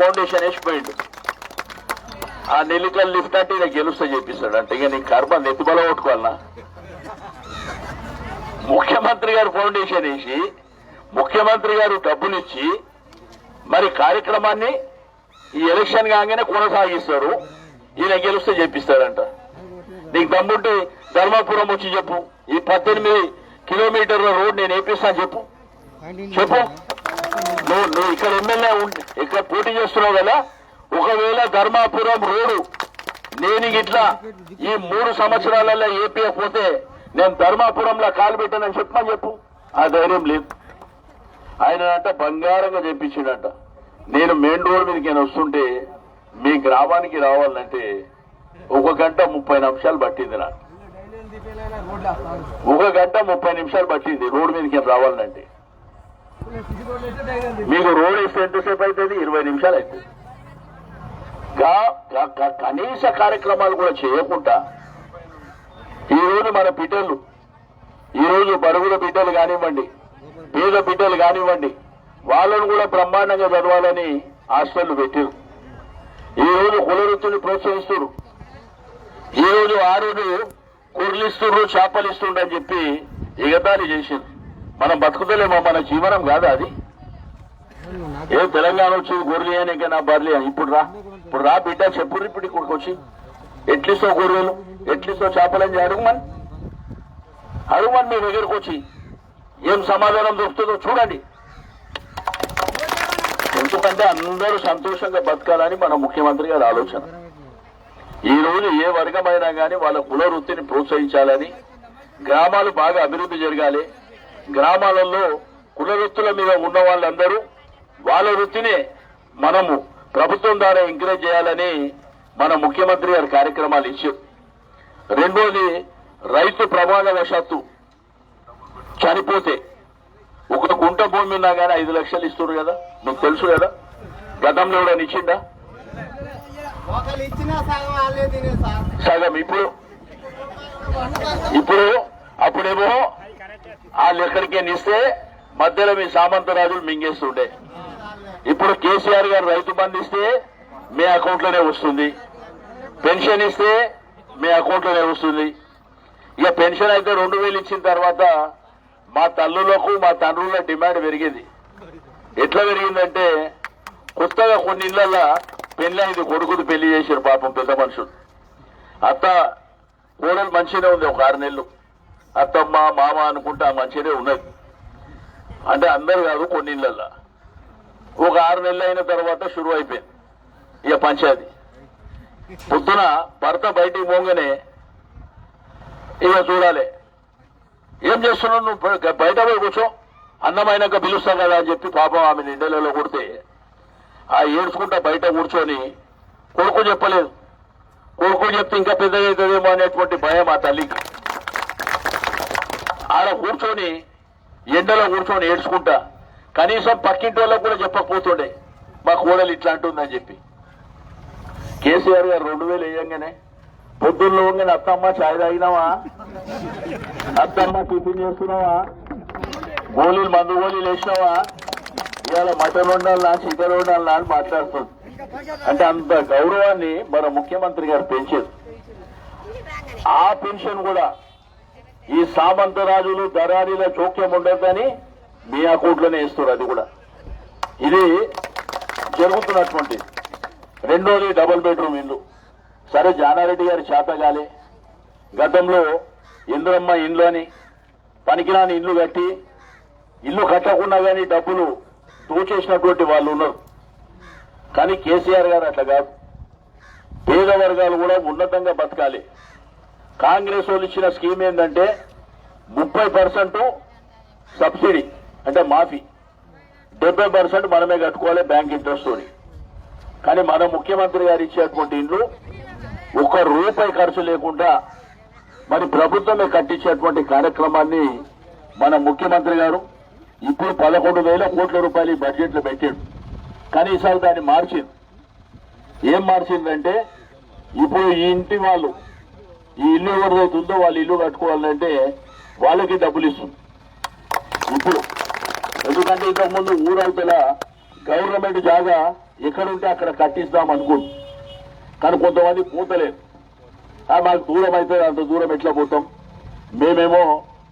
Foundation వేసిపోయిండు ఆ Nellikal lift అంటే ఇలా గెలుస్తా చెప్పిస్తాడు. అంటే ఇక నీ కర్మ నెత్తిబల కొట్టుకోవాలనా? ముఖ్యమంత్రి గారు ఫౌండేషన్ వేసి ముఖ్యమంత్రి గారు డబ్బులిచ్చి మరి కార్యక్రమాన్ని ఈ ఎలక్షన్ కాగానే కొనసాగిస్తారు. ఈయన గెలుస్తే చెప్పిస్తాడంట. నీకు దమ్ముంటే ధర్మాపురం వచ్చి చెప్పు. ఈ పద్దెనిమిది కిలోమీటర్ల రోడ్ నేను వేపిస్తాను చెప్పు. చెప్పు. నువ్వు నువ్వు ఇక్కడ ఎమ్మెల్యే ఇక్కడ పోటీ చేస్తున్నావు కదా? ఒకవేళ ధర్మాపురం రోడ్డు నేను ఇట్లా ఈ మూడు సంవత్సరాలలో ఏపీ పోతే నేను ధర్మాపురంలో కాలు పెట్టానని చెప్పమని చెప్పు. ఆ ధైర్యం లేదు. ఆయన అంట బంగారంగా చెప్పించిండట నేను మెయిన్ రోడ్ మీదకి నేను వస్తుంటే మీ గ్రామానికి రావాలంటే ఒక గంట ముప్పై నిమిషాలు పట్టింది నాకు. ఒక గంట ముప్పై నిమిషాలు పట్టింది రోడ్డు మీదకి రావాలంటే. మీకు రోడ్ వేస్తే ఎంతసేపు అవుతుంది ఇరవై నిమిషాలు అవుతుంది కనీస కార్యక్రమాలు కూడా చేయకుండా ఈ రోజు మన బిడ్డలు ఈ రోజు బడుగుల బిడ్డలు కానివ్వండి పేద బిడ్డలు కానివ్వండి వాళ్ళను కూడా బ్రహ్మాండంగా చదవాలని హాస్టళ్ళు పెట్టారు ఈ రోజు కుల ప్రోత్సహిస్తున్నారు ఈ రోజు కుర్లిస్తున్నారు చేపలు ఇస్తుండని చెప్పి ఎగతాళి చేసింది మనం బతుకుతలేమో మన జీవనం కాదా అది? ఏ తెలంగాణ వచ్చి గొర్రెలు అని నా బర్లే అని ఇప్పుడు రా. ఇప్పుడు రా బిడ్డ చెప్పు ఇప్పుడు ఇక్కడికి వచ్చి. ఎట్లిస్తో గొర్రెలు? ఎట్లిస్తో చేపలని అడుగుమని అడుగుమని మీ దగ్గరకు వచ్చి. ఏం సమాధానం దొరుకుతుందో చూడండి. ఎందుకంటే అందరూ సంతోషంగా బతకాలని మన ముఖ్యమంత్రి గారి ఆలోచన. ఈ రోజు ఏ వర్గమైనా కానీ వాళ్ళ కుల వృత్తిని ప్రోత్సహించాలని గ్రామాలు బాగా అభివృద్ధి జరగాలి. గ్రామాలలో కుల వృత్తుల మీద ఉన్న వాళ్ళందరూ వాళ్ళ వృత్తిని మనము ప్రభుత్వం ద్వారా ఎంకరేజ్ చేయాలని మన ముఖ్యమంత్రి గారి కార్యక్రమాలు ఇచ్చారు. రెండోది రైతు ప్రమాదవశాత్తు చనిపోతే ఒక కుంట భూమి ఉన్నా కానీ ఐదు లక్షలు ఇస్తున్నారు కదా? మీకు తెలుసు కదా? గతంలో కూడా ఇచ్చిందా సగం. ఇప్పుడు? ఇప్పుడు అప్పుడేమో వాళ్ళు ఎక్కడికి ఇస్తే మధ్యలో మీ సామంతరాజులు మింగేస్తుండే. ఇప్పుడు కేసీఆర్ గారు రైతు బంధు ఇస్తే మీ అకౌంట్లోనే వస్తుంది. పెన్షన్ ఇస్తే మీ అకౌంట్లోనే వస్తుంది. ఇక పెన్షన్ అయితే రెండు వేలు ఇచ్చిన తర్వాత మా తల్లులకు మా తండ్రుల డిమాండ్ పెరిగింది. ఎట్లా పెరిగిందంటే కొత్తగా కొన్ని ఇళ్ళలో పెళ్ళి అయింది కొడుకుది పెళ్ళి చేశారు పాపం పెద్ద మనుషులు. అత్త కోడలు మంచిగానే ఉంది ఒక ఆరు నెలలు. అత్తమ్మ మామ అనుకుంటా మంచిదే ఉన్నది. అంటే అందరు కాదు కొన్ని ఇళ్ళల్లో ఒక ఆరు నెలలు అయిన తర్వాత షురు అయిపోయింది. ఇక పంచాయతీ. పొద్దున భర్త బయటికి పోగానే ఇక చూడాలి. ఏం చేస్తున్నావు నువ్వు? బయట పోయి కూర్చో. అన్నమైనాక పిలుస్తా కదా అని చెప్పి పాపం ఆమె నిండలలో కొడితే ఆ ఏడ్చుకుంటా బయట కూర్చొని కొడుకు చెప్పలేదు. కొడుకు చెప్తే ఇంకా పెద్దగా అవుతుందేమో అనేటువంటి భయం ఆ తల్లికి. ఆడ కూర్చొని ఎండలో కూర్చొని ఏడ్చుకుంటా. కనీసం పక్కింటి వాళ్ళకు కూడా చెప్పకపోతుండే మా కోడలు ఇట్లా అంటుందని చెప్పి. కేసీఆర్ గారు రెండు వేలు వేయంగానే పొద్దున్న వంగని అత్తమ్మ చాయ్ తాగినావా? అత్తమ్మ టిఫిన్ చేస్తున్నావా? గోళీలు మందు గోళీలు వేసినావా? ఇవాళ మటన్ వండాలనా చికెన్ వండాలనా అని మాట్లాడుతుంది. అంటే అంత గౌరవాన్ని మన ముఖ్యమంత్రి గారు పెంచారు. ఆ పెన్షన్ కూడా ఈ సామంత రాజులు దరారీల జోక్యం ఉండదని మీ అకౌంట్లోనే ఇస్తారు అది కూడా. ఇది జరుగుతున్నటువంటి రెండోది డబుల్ బెడ్రూమ్ ఇల్లు. సరే జానారెడ్డి గారి చేతగాలి గతంలో ఇంద్రమ్మ ఇండ్లు అని పనికిరాని ఇల్లు కట్టి ఇల్లు కట్టకుండా కానీ డబ్బులు తోచేసినటువంటి వాళ్ళు ఉన్నారు. కానీ కేసీఆర్ గారు అట్లా కాదు. పేద వర్గాలు కూడా ఉన్నతంగా బతకాలి. కాంగ్రెస్ వాళ్ళు ఇచ్చిన స్కీమ్ ఏంటంటే ముప్పై పర్సెంట్ సబ్సిడీ అంటే మాఫీ. డెబ్బై పర్సెంట్ మనమే కట్టుకోవాలి బ్యాంక్ ఇంట్రెస్ట్ తోని. కానీ మన ముఖ్యమంత్రి గారు ఇచ్చేటువంటి ఇండ్లు ఒక రూపాయి ఖర్చు లేకుండా మరి ప్రభుత్వమే కట్టించేటువంటి కార్యక్రమాన్ని మన ముఖ్యమంత్రి గారు ఇప్పుడు పదకొండు వేల కోట్ల రూపాయలు ఈ బడ్జెట్లో పెట్టాడు. కానీ ఈసారి దాన్ని మార్చింది. ఏం మార్చిందంటే ఇప్పుడు ఈ ఇంటి వాళ్ళు ఈ ఇల్లు ఎవరిదైతే ఉందో వాళ్ళు ఇల్లు కట్టుకోవాలంటే వాళ్ళకి డబ్బులు ఇస్తుంది. ఇప్పుడు ఎందుకంటే ఇంతకు ముందు ఊరవతల గవర్నమెంట్ జాగా ఎక్కడుంటే అక్కడ కట్టిస్తాం అనుకుంటు. కానీ కొంతమంది పోతలేదు మాకు దూరం అయితే అంత దూరం ఎట్లా పోతాం? మేమేమో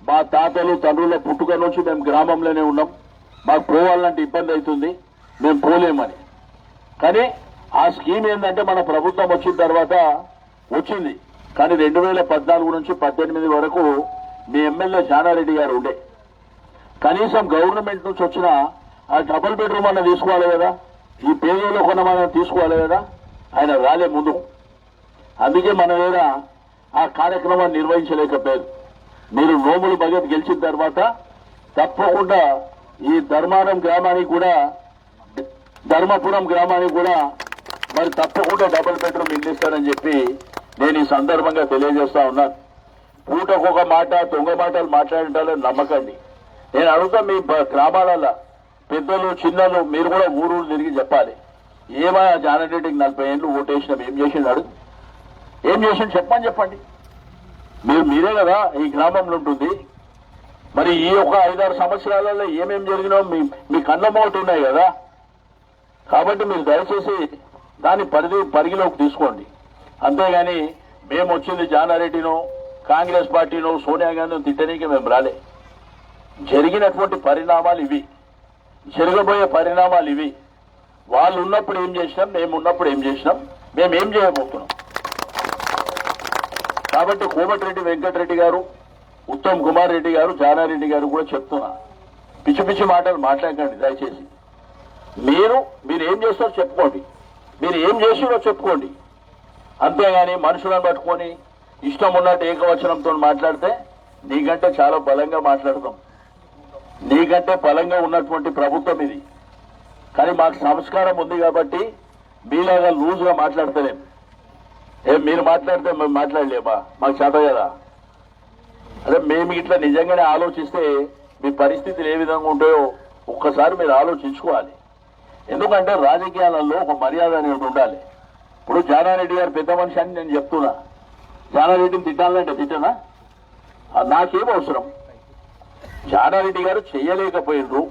మా తాతలు తండ్రుల పుట్టుక నుంచి మేము గ్రామంలోనే ఉన్నాం. మాకు పోవాలంటే ఇబ్బంది అవుతుంది. మేము పోలేమని. కానీ ఆ స్కీమ్ ఏంటంటే మన ప్రభుత్వం వచ్చిన తర్వాత వచ్చింది. కానీ రెండు వేల పద్నాలుగు నుంచి పద్దెనిమిది వరకు మీ ఎమ్మెల్యే జానారెడ్డి గారు ఉండే. కనీసం గవర్నమెంట్ నుంచి వచ్చిన ఆ డబుల్ బెడ్రూమ్ అన్న తీసుకోవాలి కదా? ఈ పేదలో కొనమన్నా తీసుకోవాలి కదా? ఆయన రాలే ముందు. అందుకే మన మీద ఆ కార్యక్రమాన్ని నిర్వహించలేకపోయారు. మీరు నోములు భగత్ గెలిచిన తర్వాత తప్పకుండా ఈ ధర్మారం గ్రామానికి కూడా ధర్మపురం గ్రామానికి కూడా మరి తప్పకుండా డబుల్ బెడ్రూమ్ ఇల్లు ఇస్తారని చెప్పి నేను ఈ సందర్భంగా తెలియజేస్తా ఉన్నాను పూటకొక మాట దొంగ మాటలు మాట్లాడటాలని నమ్మకండి నేను అడుగుతా మీ గ్రామాలలో పెద్దలు చిన్నలు మీరు కూడా ఊరు తిరిగి చెప్పాలి. ఏమా జానరెడ్డికి నలభై ఏళ్ళు ఓటేసినాం ఏం చేసినాడు ఏం చేసిండు చెప్పని చెప్పండి. మీరు మీరే కదా ఈ గ్రామంలో ఉంటుంది. మరి ఈ ఒక ఐదారు సంవత్సరాలలో ఏమేం జరిగినా మీ మీ కళ్ళ ఉన్నాయి కదా. కాబట్టి మీరు దయచేసి దాన్ని పరిధి పరిగిలోకి తీసుకోండి. అంతేగాని మేము వచ్చింది జానారెడ్డినో కాంగ్రెస్ పార్టీను సోనియా గాంధీని తిట్టనీకి మేము రాలే. జరిగినటువంటి పరిణామాలు ఇవి. జరగబోయే పరిణామాలు ఇవి. వాళ్ళు ఉన్నప్పుడు ఏం చేసినాం మేము ఉన్నప్పుడు ఏం చేసినాం మేము ఏం చేయబోతున్నాం. కాబట్టి కోమటిరెడ్డి వెంకటరెడ్డి గారు ఉత్తమ్ కుమార్ రెడ్డి గారు జానారెడ్డి గారు కూడా చెప్తున్నా. పిచ్చి పిచ్చి మాటలు మాట్లాడకండి దయచేసి. మీరు మీరు ఏం చేస్తారో చెప్పుకోండి. మీరు ఏం చేసిరో చెప్పుకోండి. అంతేగాని మనుషులను పట్టుకొని ఇష్టం ఉన్నట్టు ఏకవచనంతో మాట్లాడితే నీకంటే చాలా బలంగా మాట్లాడతాం. నీకంటే బలంగా ఉన్నటువంటి ప్రభుత్వం ఇది. కానీ మాకు సంస్కారం ఉంది కాబట్టి మీలాగా లూజ్గా మాట్లాడతలేం. ఏ మీరు మాట్లాడితే మేము మాట్లాడలేమా? మాకు చేత కదా? అదే మేము ఇట్లా నిజంగానే ఆలోచిస్తే మీ పరిస్థితులు ఏ విధంగా ఉంటాయో ఒక్కసారి మీరు ఆలోచించుకోవాలి. ఎందుకంటే రాజకీయాలలో ఒక మర్యాద అనేది ఉండాలి. ఇప్పుడు జానారెడ్డి గారు పెద్ద మనిషి అని నేను చెప్తున్నా. జానారెడ్డిని తిట్టాలంటే తిట్టనా? అది నాకేం అవసరం? జానారెడ్డి గారు చేయలేకపోయినరు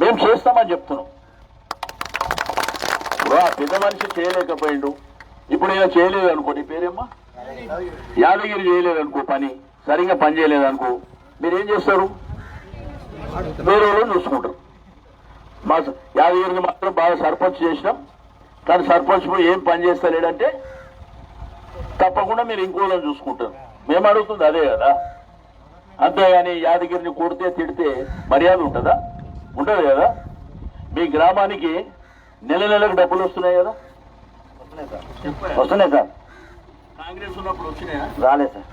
మేము చేస్తామని చెప్తున్నాం. ఇప్పుడు ఆ పెద్ద మనిషి చేయలేకపోయిండు. ఇప్పుడు ఈయన చేయలేదు అనుకో నీ పేరేమ్మా? యాదగిరి చేయలేదు అనుకో పని. సరిగ్గా పని చేయలేదు అనుకో మీరేం చేస్తారు? వేరే వాళ్ళు చూసుకుంటారు. మా యాదగిరిని మాత్రం బాగా సర్పంచ్ చేసినాం. కానీ సర్పంచ్ ఏం పని చేస్తలేడంటే తప్పకుండా మీరు ఇంకోళ్ళని చూసుకుంటారు. మేము అడుగుతుంది అదే కదా. అంతేగాని యాదగిరిని కొడితే తిడితే మర్యాద ఉంటుందా? ఉండదు కదా. మీ గ్రామానికి నెల నెలకు డబ్బులు వస్తున్నాయి కదా. వస్తున్నాయి సార్. కాంగ్రెస్ ఉన్నప్పుడు వచ్చినాయా? రాలేదు సార్.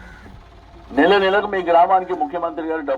నెల నెలకు మీ గ్రామానికి ముఖ్యమంత్రి గారు డబ్బు